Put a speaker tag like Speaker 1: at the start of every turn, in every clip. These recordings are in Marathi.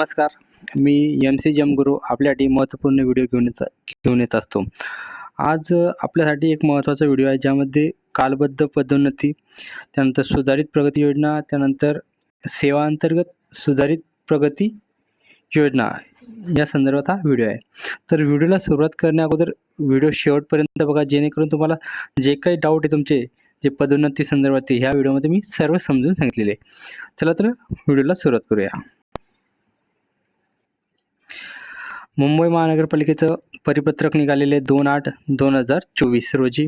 Speaker 1: नमस्कार. मी एम सी जमगुरू आपल्यासाठी महत्त्वपूर्ण व्हिडिओ घेऊन येत घेऊन येत असतो. आज आपल्यासाठी एक महत्त्वाचा व्हिडिओ आहे ज्यामध्ये कालबद्ध पदोन्नती त्यानंतर सुधारित प्रगती योजना त्यानंतर सेवांतर्गत सुधारित प्रगती योजना या संदर्भात हा व्हिडिओ आहे. तर व्हिडिओला सुरुवात करण्या अगोदर व्हिडिओ शेवटपर्यंत बघा जेणेकरून तुम्हाला जे काही डाऊट आहे तुमचे जे पदोन्नती संदर्भात ह्या व्हिडिओमध्ये मी सर्व समजून सांगितलेले चला तर व्हिडिओला सुरुवात करूया. मुंबई महानगरपालिकेचं परिपत्रक निघालेले दोन आठ दोन हजार चोवीस रोजी.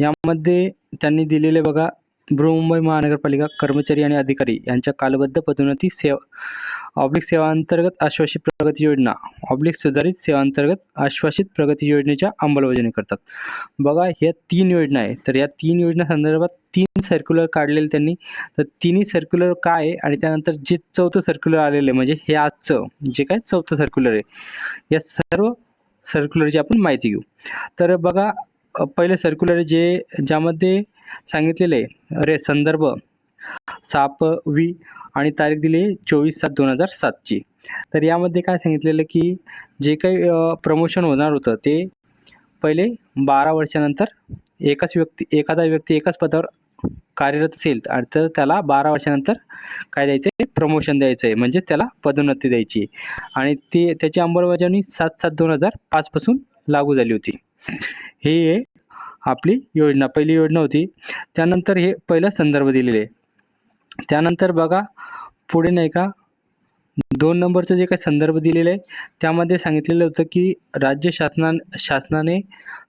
Speaker 1: यामध्ये त्यांनी दिलेले बघा बृहमुंबई महानगरपालिका कर्मचारी आणि अधिकारी यांच्या कालबद्ध पदोन्नती सेवा ऑब्लिक सेवांतर्गत आश्वासित प्रगती योजना. ऑब्लिक सुधारित सेवांतर्गत आश्वासित प्रगती योजनेच्या अंमलबजावणी करतात. बघा ह्या तीन योजना आहे तर या तीन योजना संदर्भात तीन सर्क्युलर काढलेले त्यांनी. तर तिन्ही सर्क्युलर काय आहे? आणि त्यानंतर जे चौथं सर्क्युलर आलेलं आहे म्हणजे हे आजचं जे काय चौथं सर्क्युलर आहे या सर्व सर्क्युलरची आपण माहिती घेऊ. तर बघा पहिलं सर्क्युलर जे ज्यामध्ये सांगितलेलं आहे अरे संदर्भ सापवी आणि तारीख दिली आहे चोवीस सात दोन हजार सातची. तर यामध्ये काय सांगितलेलं की जे काही प्रमोशन होणार होतं ते पहिले बारा वर्षानंतर एकाच व्यक्ती एखादा व्यक्ती एकाच पदावर कार्यरत असेल आणि तर त्याला बारा वर्षानंतर काय द्यायचं आहे? प्रमोशन द्यायचं आहे. म्हणजे त्याला पदोन्नती द्यायची आणि ते त्याची अंमलबजावणी सात सात दोन हजार पाचपासून लागू झाली होती. हे आहे आपली योजना. पहिली योजना होती. त्यानंतर हे पहिला संदर्भ दिलेले आहे. त्यानंतर बघा पुढे नाही का दोन नंबरचं जे काही संदर्भ दिलेलं आहे त्यामध्ये सांगितलेलं होतं की राज्य शासना शासनाने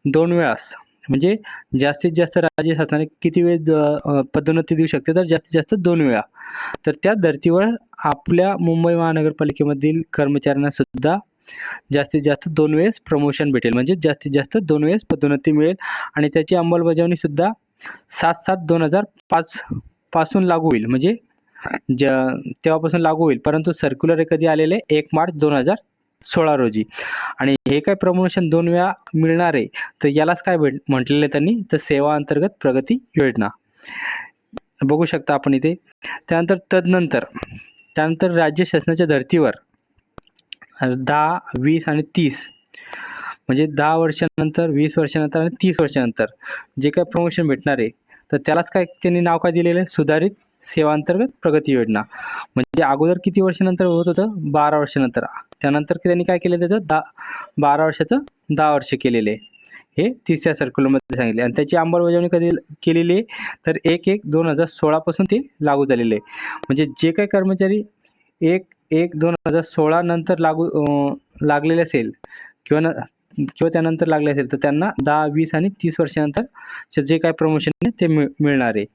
Speaker 1: दोन वेळास म्हणजे जास्तीत जास्त राज्य शासनाने किती वेळ पदोन्नती देऊ शकते तर जास्तीत जास्त दोन वेळा. तर त्या धर्तीवर आपल्या मुंबई महानगरपालिकेमधील कर्मचाऱ्यांना सुद्धा जास्तीत जास्त दोन वेळेस प्रमोशन भेटेल म्हणजे जास्तीत जास्त दोन वेळेस पदोन्नती मिळेल. आणि त्याची अंमलबजावणीसुद्धा सात सात दोन हजार पाच पासून लागू होईल. म्हणजे ज तेव्हापासून लागू होईल. परंतु सर्क्युलर कधी आलेले? एक मार्च दोन हजार सोळा रोजी. आणि हे काय प्रमोशन दोन वेळा मिळणार आहे? तर यालाच काय भेट म्हटलेलं आहे त्यांनी? तर सेवा अंतर्गत प्रगती योजना. बघू शकता आपण इथे. त्यानंतर तदनंतर त्यानंतर राज्य शासनाच्या धर्तीवर दहा वीस आणि तीस म्हणजे दहा वर्षानंतर वीस वर्षानंतर आणि तीस वर्षानंतर जे काय प्रमोशन भेटणार आहे तर त्यालाच काय त्यांनी नाव काय दिलेलं आहे? सुधारित सेवांतर्गत प्रगती योजना. म्हणजे अगोदर किती वर्षानंतर होत होतं? बारा वर्षानंतर. त्यानंतर त्यांनी काय केलं त्याचं? दहा बारा वर्षाचं दहा वर्ष केलेले आहे. हे तिसऱ्या सर्क्युलरमध्ये सांगितले. आणि त्याची अंमलबजावणी कधी केलेली आहे? तर एक एक दोन हजार सोळापासून ते लागू झालेले आहे. म्हणजे जे काही कर्मचारी एक एक दोन हजार सोळा नंतर लागू लागलेले असेल किंवा न किंवा त्यानंतर लागले असेल तर त्यांना दहा वीस आणि तीस वर्षानंतर जे काय प्रमोशन आहे ते मिळ मिळणार आहे.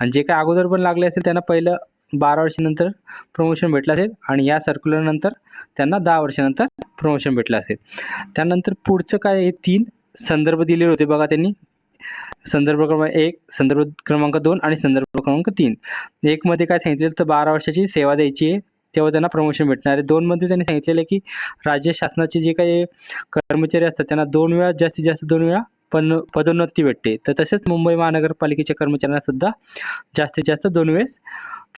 Speaker 1: आणि जे काय अगोदर पण लागले असेल त्यांना पहिलं बारा वर्षानंतर प्रमोशन भेटलं असेल आणि या सर्क्युलरनंतर त्यांना दहा वर्षानंतर प्रमोशन भेटलं असेल. त्यानंतर पुढचं काय हे तीन संदर्भ दिलेले होते बघा त्यांनी. संदर्भ क्रमांक एक संदर्भ क्रमांक दोन आणि संदर्भ क्रमांक तीन. एकमध्ये काय सांगितलेलं तर बारा वर्षाची सेवा द्यायची आहे. तेव्हा त्यांना प्रमोशन भेटणार आहे. दोनमध्ये त्यांनी सांगितलेलं आहे की राज्य शासनाचे जे काही कर्मचारी असतात त्यांना दोन वेळा जास्तीत जास्त दोन वेळा पण पदोन्नती भेटते. तर तसेच मुंबई महानगरपालिकेच्या कर्मचाऱ्यांना सुद्धा जास्तीत जास्त दोन वेळेस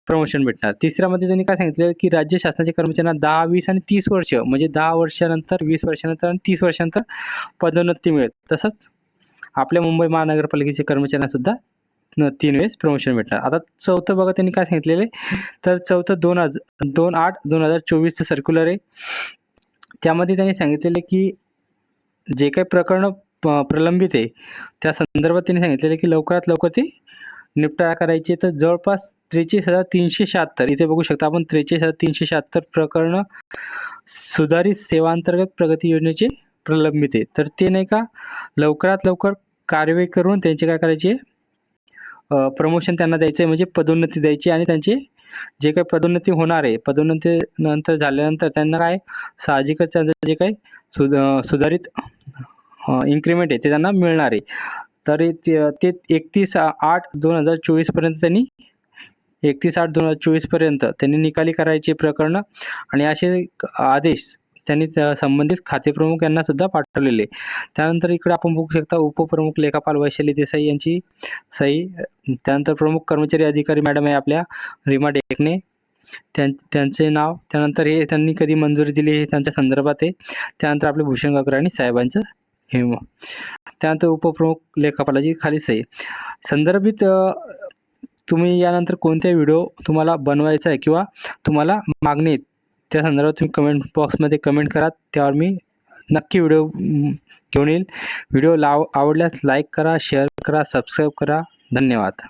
Speaker 1: प्रमोशन भेटणार. तिसऱ्यामध्ये त्यांनी काय सांगितलं की राज्य शासनाच्या कर्मचाऱ्यांना दहा वीस आणि तीस वर्ष म्हणजे दहा वर्षानंतर वीस वर्षानंतर आणि तीस वर्षानंतर पदोन्नती मिळेल. तसंच आपल्या मुंबई महानगरपालिकेच्या कर्मचाऱ्यांना सुद्धा तीन वेळेस प्रमोशन भेटणार. आता चौथं बघा त्यांनी काय सांगितलेलं आहे? तर चौथं दोन हज दोन आठ दोन हजार चोवीसचं सर्क्युलर आहे. त्यामध्ये त्यांनी सांगितलेलं की जे काही प्रकरणं प- प्रलंबित आहे त्या संदर्भात त्यांनी सांगितलेलं की लवकरात लवकर ते निपटारा करायची. तर जवळपास त्रेचाळीस हजार तीनशे शहात्तर इथे बघू शकता आपण त्रेचाळीस हजार तीनशे शहात्तर प्रकरणं सुधारित सेवांतर्गत प्रगती योजनेचे प्रलंबित आहे. तर ते नाही का लवकरात लवकर कारवाई करून त्यांचे काय करायचे? प्रमोशन त्यांना द्यायचं आहे म्हणजे पदोन्नती द्यायची आणि त्यांची जे काही पदोन्नती होणार आहे. पदोन्नती नंतर झाल्यानंतर त्यांना काय साहजिकच त्यांचं जे काही सुध सुधारित इन्क्रीमेंट आहे ते त्यांना मिळणार आहे. तरी ते ते एकतीस आठ दोन हजार चोवीसपर्यंत त्यांनी एकतीस आठ दोन हजार चोवीसपर्यंत त्यांनी निकाली करायची प्रकरणं आणि असे आदेश त्यांनी त्या संबंधित खातेप्रमुख यांना सुद्धा पाठवलेले. त्यानंतर इकडे आपण बघू शकता उपप्रमुख लेखापाल वैशाली देसाई यांची सही त्यानंतर प्रमुख कर्मचारी अधिकारी मॅडम आहे आपल्या रीमा डेकने. त्यां त्यांचे नाव त्यानंतर हे त्यांनी कधी मंजुरी दिली हे त्यांच्या संदर्भात आहे. त्यानंतर आपले भूषण गगराणी साहेबांचं हे त्यानंतर उपप्रमुख लेखापालाची खाली सही संदर्भित तुम्ही यानंतर कोणत्या व्हिडिओ तुम्हाला बनवायचा आहे किंवा तुम्हाला मागणी त्या संदर्भात तुम्ही कमेंट बॉक्समध्ये कमेंट करा. त्यावर मी नक्की व्हिडिओ घेऊन येईल. व्हिडिओ लाव आवडल्यास लाईक करा शेअर करा सबस्क्राईब करा. धन्यवाद.